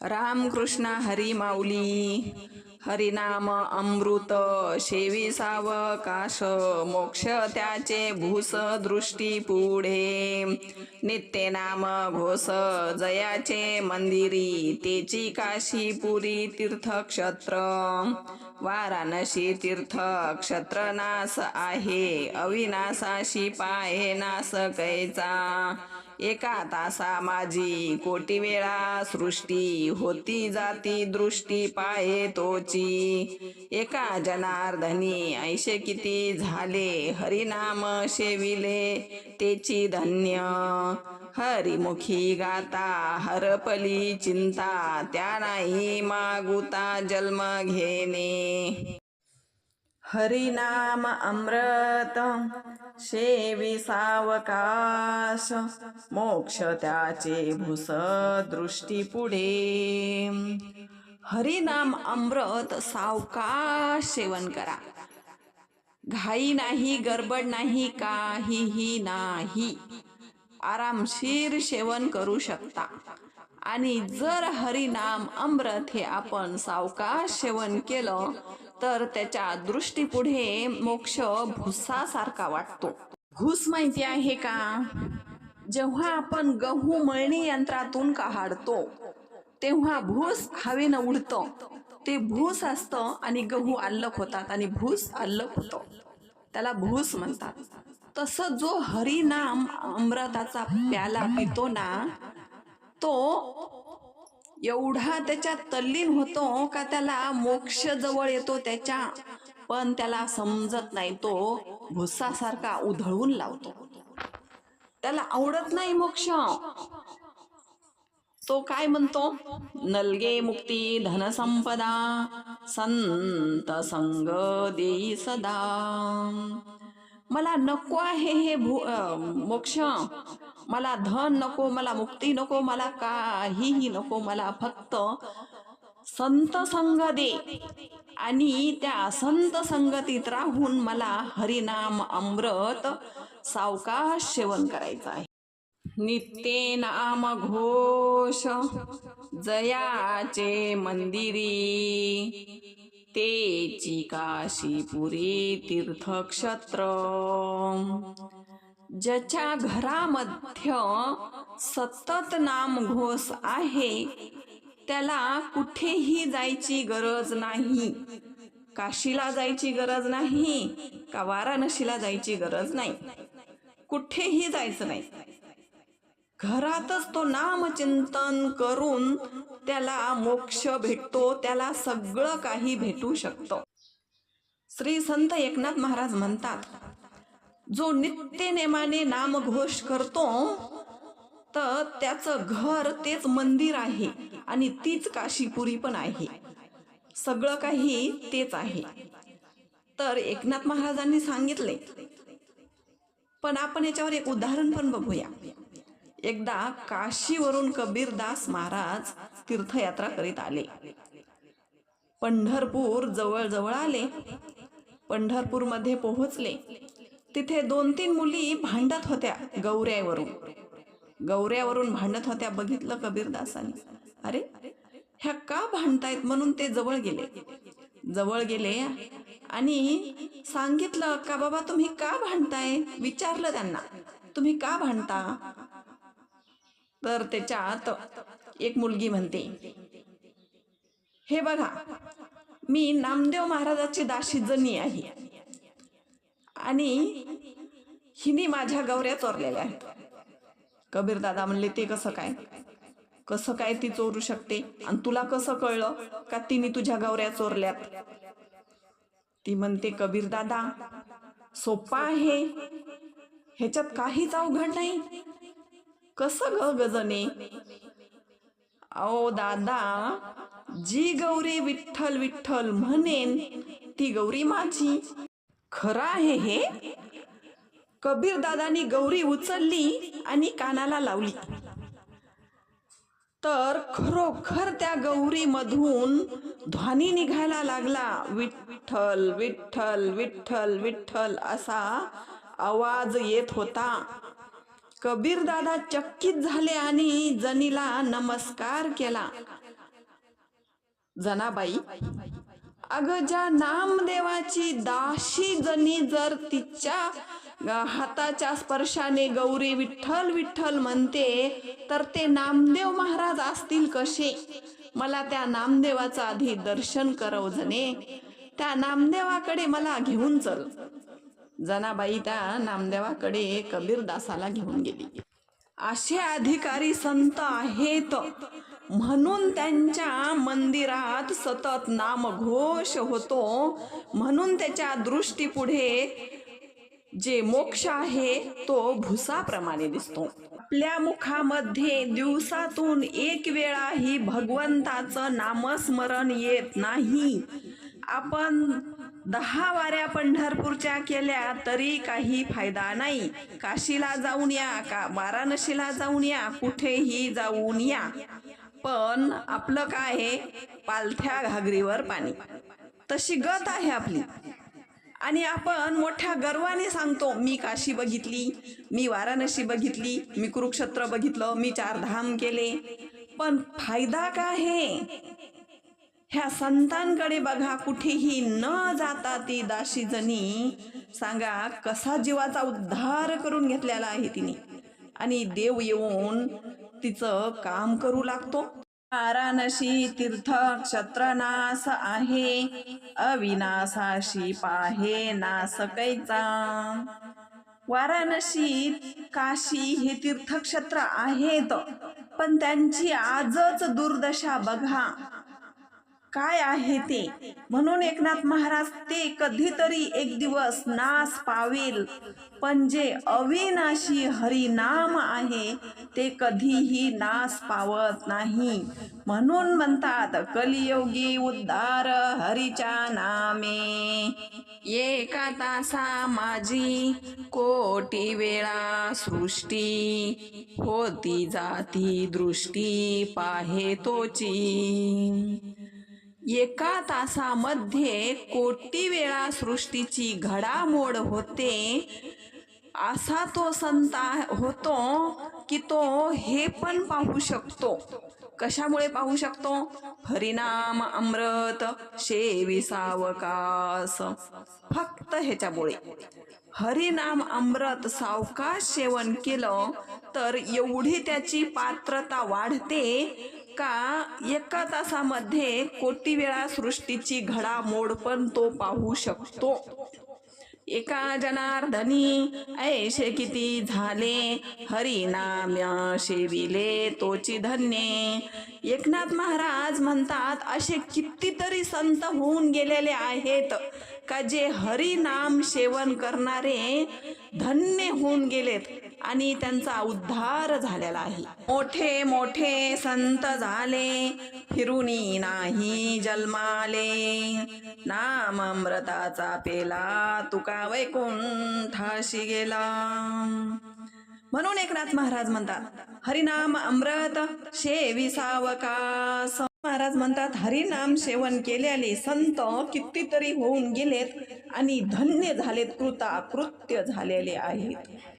रामकृष्ण हरी माऊली हरिनाम अमृत शेवी सावकाश मोक्ष त्याचे भूस दृष्टी पुढे। नित्य नाम घोस जयाचे मंदिरी तेची काशी पुरी तीर्थक्षेत्र। वाराणसी तीर्थ क्षत्र नास आहे अविनाशाशी पाये नास कैचा एका तासा माझी कोटी वेळा सृष्टी होती जाती दृष्टी पाये तोची. एका जनार्दनी ऐशे किती झाले हरिनाम शेविले तेची धन्य. हरिमुखी गाता हरपली चिंता त्या नाही मागुता जन्म घेणे. हरिनाम अमृत शेवी सावकाश मोक्ष त्याचे भूस दृष्टी पुढे. हरिनाम अमृत सावकाश सेवन करा. घाई नाही गडबड नाही काहीही नाही. आरामशीर सेवन करू शकता. आणि जर हरिनाम अमृत हे आपण सावकाश सेवन केलं तर त्याच्या दृष्टीपुढे मोक्ष भुसासारखा वाटतो. घुस माहिती आहे का? जेव्हा आपण गहू मळणी यंत्रातून काढतो तेव्हा भूस हवेनं उडतं. ते भूस असतं आणि गहू अल्लक होतात आणि भूस अल्लक होतो. त्याला भूस म्हणतात. तसं जो हरिनाम अमृताचा प्याला पितो ना तो एवढा त्याच्यात तल्लीन होतो का त्याला मोक्ष जवळ येतो त्याच्या? पण त्याला समजत नाही तो भुसासारखा उधळून लावतो. त्याला आवडत नाही मोक्ष. तो काय म्हणतो? नलगे मुक्ती धनसंपदा संत संग देई सदा. मला नको आहे हे भू मोक्ष. मला धन नको मला मुक्ती नको मला काहीही नको मला फक्त संत संग दे. आणि त्या संत संगतीत राहून मला हरिनाम अमृत सावकाश सेवन करायचं आहे. नित्ये नाम घोष जयाचे मंदिरी. तेची काशीपुरी तीर्थक्षत्र. ज्याच्या घरामध्ये सतत नाम घोष आहे त्याला कुठेही जायची गरज नाही. काशीला जायची गरज नाही का वाराणसीला जायची गरज नाही. कुठेही जायचं नाही. घरातच तो नामचिंतन करून त्याला मोक्ष भेटतो त्याला सगळं काही भेटू शकतं. श्री संत एकनाथ महाराज म्हणतात जो नित्य नेमाने नामघोष करतो तर त्याचं घर तेच मंदिर आहे आणि तीच काशीपुरी पण आहे. सगळं काही तेच आहे. तर एकनाथ महाराजांनी सांगितले पण आपण याच्यावर एक उदाहरण पण बघूया. एकदा काशीवरून कबीरदास महाराज तीर्थयात्रा करीत आले. पंढरपूर जवळजवळ आले. पंढरपूरमध्ये पोहोचले. तिथे दोन तीन मुली भांडत होत्या गौऱ्यावरून. गौऱ्यावरून भांडत होत्या बघितलं कबीरदासाने. अरे ह्या का भांडतायत म्हणून ते जवळ गेले. जवळ गेले आणि सांगितलं का बाबा तुम्ही का भांडताय? विचारलं त्यांना. तुम्ही का भांडता? तर त्याच्यात एक मुलगी म्हणते हे बघा मी नामदेव महाराजाची दाशी जनी आहे. आणि हिने माझ्या गौऱ्या चोरलेल्या आहेत. कबीर दादा म्हणले ते कसं काय? कसं काय ती चोरू शकते? आणि तुला कसं कळलं का तिने तुझ्या गौऱ्या चोरल्यात? ती म्हणते कबीर दादा सोपा आहे. ह्याच्यात काहीच अवघड नाही. कसं ग गजने? अहो दादा जी गौरी विठ्ठल विठ्ठल म्हणेन ती गौरी माझी. खरं आहे हे? कबीर दादानी गौरी उचलली आणि कानाला लावली. तर खरोखर त्या गौरीमधून ध्वनी निघायला लागला. विठ्ठल विठ्ठल विठ्ठल विठ्ठल असा आवाज येत होता. कबीर दादा चकित झाले आणि जनीला नमस्कार केला. जनाबाई अगं ज्या नामदेवाची दाशी जणी जर तिच्या हाताच्या स्पर्शाने गौरी विठ्ठल विठ्ठल म्हणते तर ते नामदेव महाराज असतील कसे? मला त्या नामदेवाचं आधी दर्शन करव जने. त्या नामदेवाकडे मला घेऊन चल. जनाबाई त्या नामदेवाकडे कबीरदासाला घेऊन गेली. असे अधिकारी संत आहेत. म्हणून त्यांच्या मंदिरात सतत नामघोष होतो. म्हणून त्याच्या दृष्टीपुढे जे मोक्ष आहे तो भुसाप्रमाणे दिसतो. आपल्या मुखामध्ये दिवसातून एक वेळाही भगवंताचं नामस्मरण येत नाही. आपण दहा वाऱ्या पंढरपूरच्या केल्या तरी काही फायदा नाही. काशीला जाऊन या का वाराणसीला जाऊन या कुठेही जाऊन या. पण आपलं काय आहे? पालथ्या घागरीवर पाणी. तशी गत आहे आपली. आणि आपण मोठ्या गर्वाने सांगतो मी काशी बघितली मी वाराणसी बघितली मी कुरुक्षेत्र बघितलं मी चार धाम केले. पण फायदा काय आहे? ह्या संतांकडे बघा कुठेही न जाता ती दाशी जणी सांगा कसा जीवाचा उद्धार करून घेतलेला आहे तिने. आणि देव येऊन तिचं काम करू लागतो. वाराणसी तीर्थ क्षत्रनास आहे. अविनाशाशी पाहे नास कैचा वाराणसी काशी हे तीर्थक्षेत्र आहेत. पण त्यांची आजच दुर्दशा बघा. काय आहे ते? म्हणून एकनाथ महाराज ते कधीतरी एक दिवस नाश पावेल. पण जे अविनाशी हरिनाम आहे ते कधीही नाश पावत नाही. म्हणून म्हणतात कलियोगी उद्धार हरीच्या नामे. एका तासा माझी कोटी वेळा सृष्टी. होती जाती दृष्टी पाहे तोची. एका तासामध्ये कोटी वेळा सृष्टीची घडामोड होते. असा तो संता होतो की तो हे पण पाहू शकतो. कशामुळे पाहू शकतो? हरिनाम अमृत शेवी सावकास फक्त ह्याच्यामुळे. हरिनाम अमृत सावकाश सेवन केलं तर एवढी त्याची पात्रता वाढते का एका तासामध्ये कोटी वेळा सृष्टीची घडामोड पण तो पाहू शकतो. एका जनार्दनी ऐशे किती झाले? हरिनाम शेविले तोची धन्य. एकनाथ महाराज म्हणतात असे कितीतरी संत होऊन गेलेले आहेत का जे हरिनाम सेवन करणारे धन्य होऊन गेलेत? आणि त्यांचा उद्धार झालेला आहे. मोठे मोठे संत झाले फिरुनी नाही जन्माले. नाम अमृताचा पेला तुका वैकुंठाशी गेला. म्हणून एकनाथ महाराज म्हणतात हरिनाम अमृत शेविसावकास महाराज म्हणतात हरिनाम सेवन केल्याने संत कितीतरी होऊन गेलेत आणि धन्य झालेत कृता कृत्य झालेले आहेत.